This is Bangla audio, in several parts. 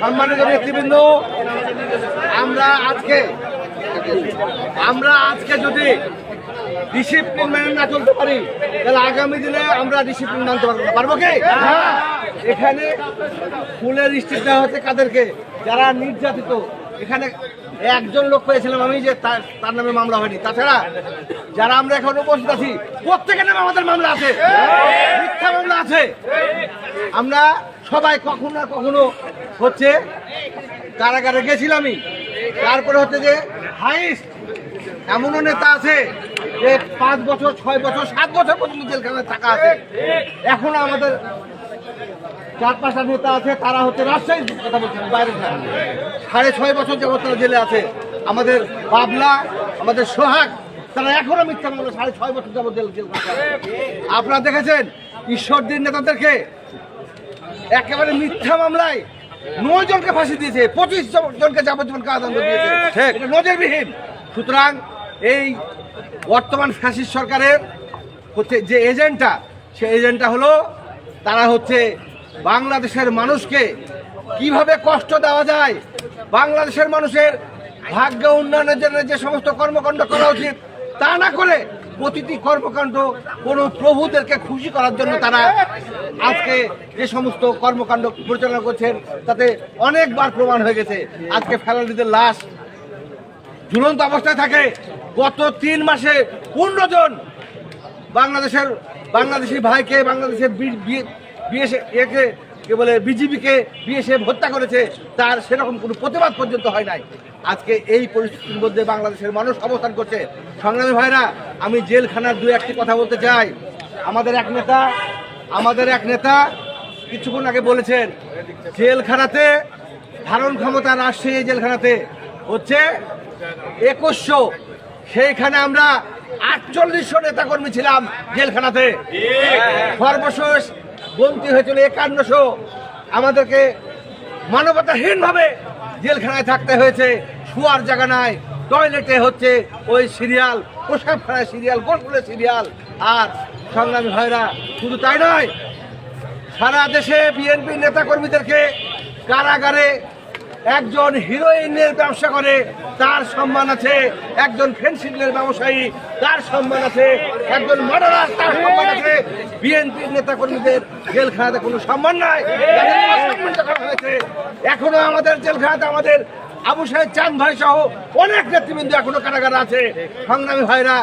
সম্মানিত নেতৃবৃন্দ আমরা আজকে আমরা আজকে যদি ডিসিপ্লিন মেনে না চলতে পারি তাহলে আগামী দিনে আমরা ডিসিপ্লিন মানতে পারব না। পারব কি? এখানে ফুলের স্টিক দেওয়া হচ্ছে কাদেরকে? যারা নির্যাতিত একজন লোক পেয়েছিলাম আমি যে তার তার নামে মামলা হয়নি। তাছাড়া যারা আমরা এখন উপস্থিত আছি, প্রত্যেকের নামে আমাদের মামলা আছে। মিথ্যা মামলা আছে। আমরা সবাই কখনো না কখনো হচ্ছে কারাগারে গেছিলামই। তারপরে হচ্ছে যে হাইস্ট এমনও নেতা আছে যে পাঁচ বছর, ছয় বছর, সাত বছর পর্যন্ত জেলখানায় থাকা আছে। এখনও আমাদের চার পাঁচটা নেতা আছে তারা হচ্ছে রাজশাহীর কথা বলছেন বাইরে সাড়ে ছয় বছর যাবত তারা জেলে আছে। আমাদের বাবলা আমাদের সোহাগ তারা এখনও মিথ্যা মামলা সাড়ে ছয় বছর যাবত জেল জেল আপনারা দেখেছেন ঈশ্বরদীর নেতাদেরকে একেবারে মিথ্যা মামলায় নয় জনকে ফাঁসি দিয়েছে পঁচিশ জনকে যাবজ্জীবন কারাদণ্ড দিয়েছে। এটা নজরবিহীন। সুতরাং এই বর্তমান ফ্যাসিস সরকারের হচ্ছে যে এজেন্টটা সে এজেন্টটা হলো তারা হচ্ছে বাংলাদেশের মানুষকে কীভাবে কষ্ট দেওয়া যায়, বাংলাদেশের মানুষের ভাগ্য উন্নয়নের জন্য যে সমস্ত কর্মকাণ্ড করা উচিত, তা না করে প্রতিটি কর্মকাণ্ড কোনো প্রভুদেরকে খুশি করার জন্য তারা আজকে যে সমস্ত কর্মকাণ্ড পরিচালনা করছেন, তাতে অনেকবার প্রমাণ হয়ে গেছে। আজকে ফেলালিদের লাশ ঝুলন্ত অবস্থায় থাকে। গত তিন মাসে পনেরো জন বাংলাদেশের বাংলাদেশি ভাইকে, বাংলাদেশের বিএসএ একে কে বলে বিজিবিকে বিএসএফ হত্যা করেছে তার সেরকম কোনো প্রতিবাদ পর্যন্ত হয় নাই। আজকে এই পরিস্থিতির মধ্যে বাংলাদেশের মানুষ অবস্থান করছে। সংগ্রামী ভাইরা আমি জেলখানার দু একটি কথা বলতে চাই। আমাদের এক নেতা আমাদের এক নেতা কিছুক্ষণ আগে বলেছেন জেলখানাতে ধারণ ক্ষমতা রাজশাহী জেলখানাতে হচ্ছে একুশশো। সেইখানে আমরা আটচল্লিশশো নেতাকর্মী ছিলাম জেলখানাতে। সর্বশেষ গন্তি হয়েছিল একান্নশো। আমাদেরকে মানবতাহীনভাবে জেলখানায় থাকতে হয়েছে। শোয়ার জায়গা নাই, টয়লেটে হচ্ছে ওই সিরিয়াল, পোশাকখানায় সিরিয়াল গোলগুলো সিরিয়াল। আর সংগ্রামী ভাইরা, শুধু তাই নয়, সারা দেশে বিএনপি নেতাকর্মীদেরকে কারাগারে একজন হিরোইনের ব্যবসা করে তার সম্মান আছে। একজন ফেন্সিংয়ের ব্যবসায়ী তার সম্মান আছে। একজন মার্ডারার তার সম্মান আছে। বিএনপি নেতাকর্মীদের জেলখানাতে কোনো সম্মান নাই। করা হয়েছে এখনও আমাদের জেলখানাতে আমাদের আবু সাহেব চাঁদ ভাই সহ অনেক নেতৃবৃন্দ এখনও কারাগারে আছে। সংগ্রামী ভাইরা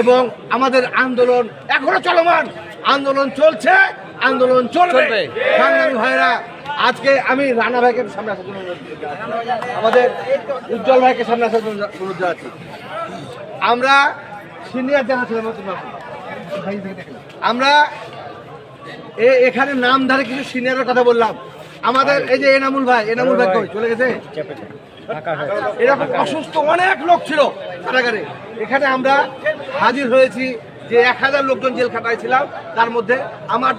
এবং আমাদের আন্দোলন এখনও চলমান। আন্দোলন চলছে আন্দোলন চলবে। চলবে। সংগ্রামী ভাইরা আজকে আমি রানা ভাইকে সামনে আসার জন্য আমাদের উজ্জ্বল ভাইকে সামনে আসার জন্য অনুরোধ জানাচ্ছি। আমরা সিনিয়র যারা ছিলাম আমরা এখানে নামধারে কিছু সিনিয়রের কথা বললাম। আমাদের এই যে এনামুল ভাই এনামুল ভাই কই? চলে গেছে? এরকম অসুস্থ অনেক লোক ছিল কারাগারে। এখানে আমরা হাজির হয়েছি যে এক হাজার লোকজন জেল খাটায় ছিলাম তার মধ্যে আমার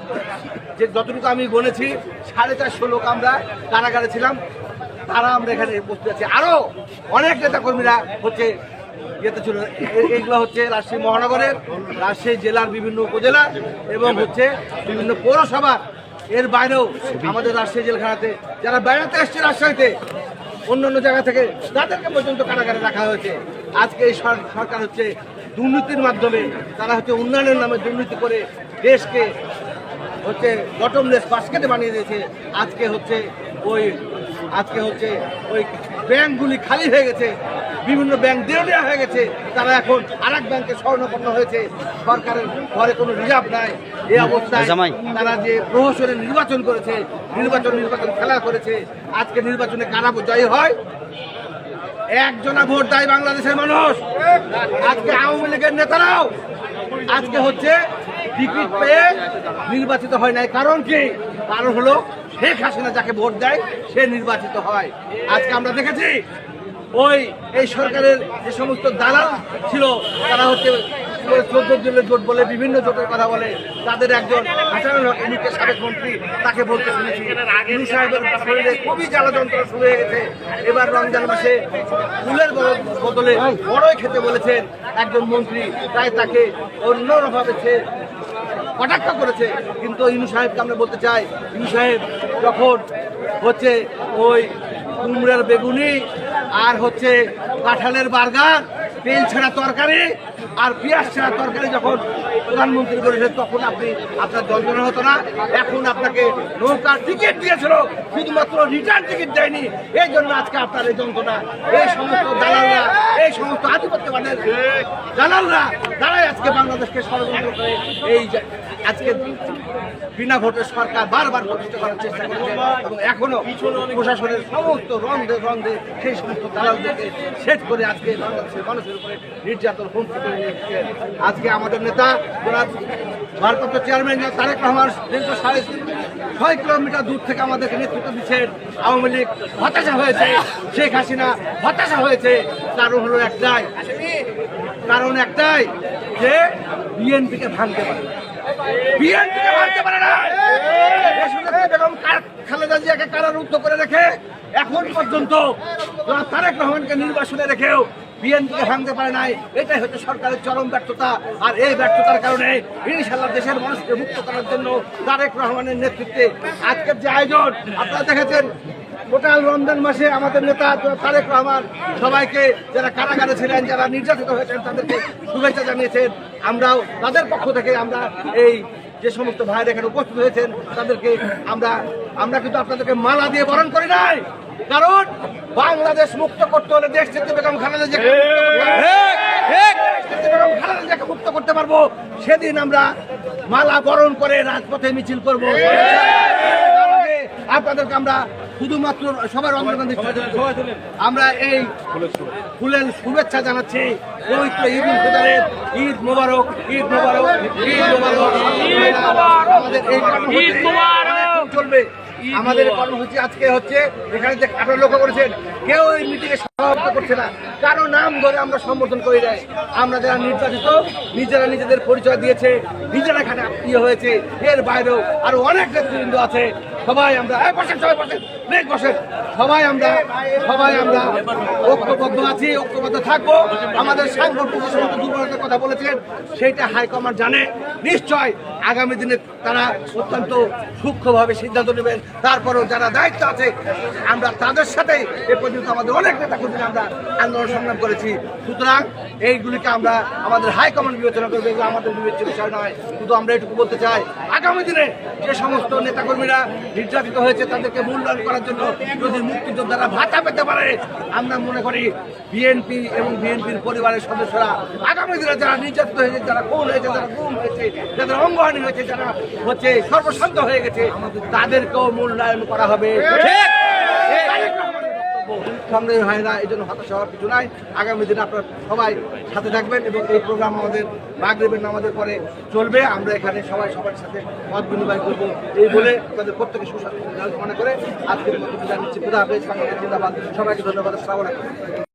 যে যতটুকু আমি গনেছি সাড়ে চারশো লোক আমরা কারাগারে ছিলাম। তারা আমরা এখানে উপস্থিত আছি। আরও অনেক নেতা কর্মীরা হচ্ছে ইয়েতে ছিল। এইগুলো হচ্ছে রাজশাহী মহানগরের, রাজশাহী জেলার বিভিন্ন উপজেলা এবং হচ্ছে বিভিন্ন পৌরসভা। এর বাইরেও আমাদের রাজশাহী জেলখানাতে যারা বেড়াতে আসছে রাজশাহীতে অন্য অন্য জায়গা থেকে তাদেরকে পর্যন্ত কারাগারে রাখা হয়েছে। আজকে এই সরকার হচ্ছে দুর্নীতির মাধ্যমে তারা হচ্ছে উন্নয়নের নামে দুর্নীতি করে দেশকে হচ্ছে বটমলেস বাস্কেটে বানিয়ে দিয়েছে। আজকে হচ্ছে ওই আজকে হচ্ছে ওই ব্যাংকগুলি খালি হয়ে গেছে। বিভিন্ন ব্যাংক দেওয়া হয়ে গেছে। তারা এখন আর এক ব্যাংকে স্বর্ণপন্ন হয়েছে। সরকারের ঘরে কোনো রিজার্ভ নাই। এই অবস্থায় তারা যে প্রহসনে নির্বাচন করেছে নির্বাচন নির্বাচন খেলা করেছে আজকে নির্বাচনে কারা জয়ী হয়? একজনা ভোট দেয় বাংলাদেশের মানুষ। আজকে আওয়ামী লীগের নেতারাও। আজকে হচ্ছে টিকিট পেয়ে নির্বাচিত হয় নাই। কারণ কি? কারণ হলো শেখ হাসিনা যাকে ভোট দেয়, সে নির্বাচিত হয়। আজকে আমরা দেখেছি, ওই এই সরকারের যে সমস্ত দালাল ছিল, তারা হচ্ছে চোদ্দ জনের জোট বলে, বিভিন্ন জোটের কথা বলে, তাদের একজন হাসানুল হক ইনুকের সাবেক মন্ত্রী, তাকে বলতে শুনেছি। ইনু সাহেবের শরীরে খুবই জ্বালা যন্ত্রণা শুরু হয়ে গেছে। এবার রমজান মাসে ফুলের বদ- বদলে বড়ই খেতে বলেছেন একজন মন্ত্রী। তাই তাকে অন্যভাবে সে কটাক্ষ করেছে। কিন্তু ইনু সাহেবকে আমরা বলতে চাই, ইনু সাহেব, যখন হচ্ছে ওই কুমড়ার বেগুনি আর হচ্ছে কাঁঠালের বার্গার তেল ছাড়া তরকারি আর পেঁয়াজ ছাড়া তরকারি যখন প্রধানমন্ত্রী করেছেন তখন আপনি আপনার যন্ত্রণা হতো না। এখন আপনাকে নৌকার টিকিট দিয়েছিল, শুধুমাত্র রিটার্ন টিকিট দেয়নি। এই জন্য আজকে আপনার এই যন্ত্রণা। এই সমস্ত দালালরা, এই সমস্ত আধিপত্যবাদের দালালরা তারাই আজকে বাংলাদেশকে ষড়যন্ত্র করে এই আজকে বিনা ভোটের সরকার বারবার প্রতিষ্ঠা করার চেষ্টা করছে এবং এখনও প্রশাসনের সমস্ত রন্ধে রন্ধে সেই সমস্ত দালালদেরকে সেট করে আজকে বাংলাদেশের মানুষের উপরে নির্যাতন হুমকি করে নিচ্ছে আজকে আমাদের নেতা ভারপ্রাপ্ত চেয়ারম্যান তারেক রহমান দীর্ঘ সাড়ে ছয় কিলোমিটার দূর থেকে আমাদেরকে নেতৃত্ব দিচ্ছেন। আওয়ামী লীগ হতাশা হয়েছে, শেখ হাসিনা হতাশা হয়েছে। কারণ হলো একটাই, কারণ একটাই যে বিএনপিকে ভাঙতে পারে বিএনপিকে ভাঙতে পারে না। বেগম খালেদা জিয়াকে কারারুদ্ধ করে রেখে এখন পর্যন্ত তারেক রহমানকে নির্বাসনে রেখেও বিএনপিকে ভাঙতে পারে নাই। এটাই হচ্ছে সরকারের চরম ব্যর্থতা। আর এই ব্যর্থতার কারণে ইনশাল্লাহ দেশের মানুষকে মুক্ত করার জন্য তারেক রহমানের নেতৃত্বে আজকের যে আয়োজন, আপনারা দেখেছেন টোটাল রমজান মাসে আমাদের নেতা তারেক রহমান সবাইকে যারা কারাগারে ছিলেন যারা নির্যাতিত হয়েছেন তাদেরকে শুভেচ্ছা জানিয়েছেন। আমরাও তাদের পক্ষ থেকে আমরা এই যে সমস্ত ভাইরা এখানে উপস্থিত হয়েছেন তাদেরকে আমরা আমরা কিন্তু আপনাদেরকে মালা দিয়ে বরণ করি নাই। কারণ বাংলাদেশ মুক্ত করতে হলে দেশ থেকে বেগম খালেদা জিয়াকে মুক্ত করতে মুক্ত পারব সেদিন আমরা মালা বরণ করে রাজপথে মিছিল করব। আপনাদেরকে আমরা শুধুমাত্র সবার অন্তর্গান্ধী আমরা এই ফুলের শুভেচ্ছা জানাচ্ছি পবিত্র ঈদ উল ফিতরের ঈদ মোবারক ঈদ মোবারক ঈদ মোবারক। আমাদের এই কর্মসূচি ঈদ মোবারক! চলবে। আমাদের কর্মসূচি আজকে হচ্ছে এখানে যে আপনারা লক্ষ্য করেছেন কেউ এই মিটিংয়ে সভাপতি করছে না। কারও নাম ধরে আমরা সম্বোধন করে নাই। আমরা যারা নির্বাচিত নিজেরা নিজেদের পরিচয় দিয়েছে নিজেরা এখানে ইয়ে হয়েছে এর বাইরেও আরও অনেক নেতৃবৃন্দ আছে। সবাই আমরা সবাই বসেন সবাই আমরা সবাই আমরা ঐক্যবদ্ধ আছি, ঐক্যবদ্ধ থাকব। আমাদের সাংগঠনিক সমস্ত দুর্বলতার কথা বলেছেন সেইটা হাইকমান্ড জানে। নিশ্চয় আগামী দিনে তারা অত্যন্ত সূক্ষ্মভাবে সিদ্ধান্ত নেবেন। তারপরেও যারা দায়িত্ব আছে, আমরা তাদের সাথে এ পর্যন্ত আমাদের অনেক নেতা কর্মী আমরা আন্দোলন সংগ্রাম করেছি। সুতরাং এইগুলিকে আমরা আমাদের হাইকমান্ড বিবেচনা করবে, এগুলো আমাদের বিবেচ্য বিষয় নয়। শুধু আমরা এটুকু বলতে চাই, আগামী দিনে যে সমস্ত নেতাকর্মীরা নির্যাতিত হয়েছে, তাদেরকে মূল্যায়ন করার জন্য যদি মুক্তিযোদ্ধারা ভাতা পেতে পারে, আমরা মনে করি বিএনপি এবং বিএনপির পরিবারের সদস্যরা আগামী দিনে যারা নির্যাতিত হয়েছে, যারা খুন হয়েছে, যারা গুম হয়েছে, যাদের অঙ্গহানি হয়েছে, যারা হচ্ছে সর্বশান্ত হয়ে গেছে, তাদেরকেও মূল্যায়ন করা হবে। তারেক রহমানের হয় না, এই জন্য হতাশ হওয়ার কিছু নাই। আগামী দিনে আপনার সবাই সাথে থাকবেন এবং এই প্রোগ্রাম আমাদের মাগরীবের নামাজের পরে চলবে। আমরা এখানে সবাই সবার সাথে মত বিনিময় করব। এই বলে আপনাদের প্রত্যেকে সুস্বাস্থ্য মনে করে আজকের মতো বিদায় খুদা হাফেজ, বাংলাদেশ জিন্দাবাদ। সবাইকে ধন্যবাদ। আলাইকুম।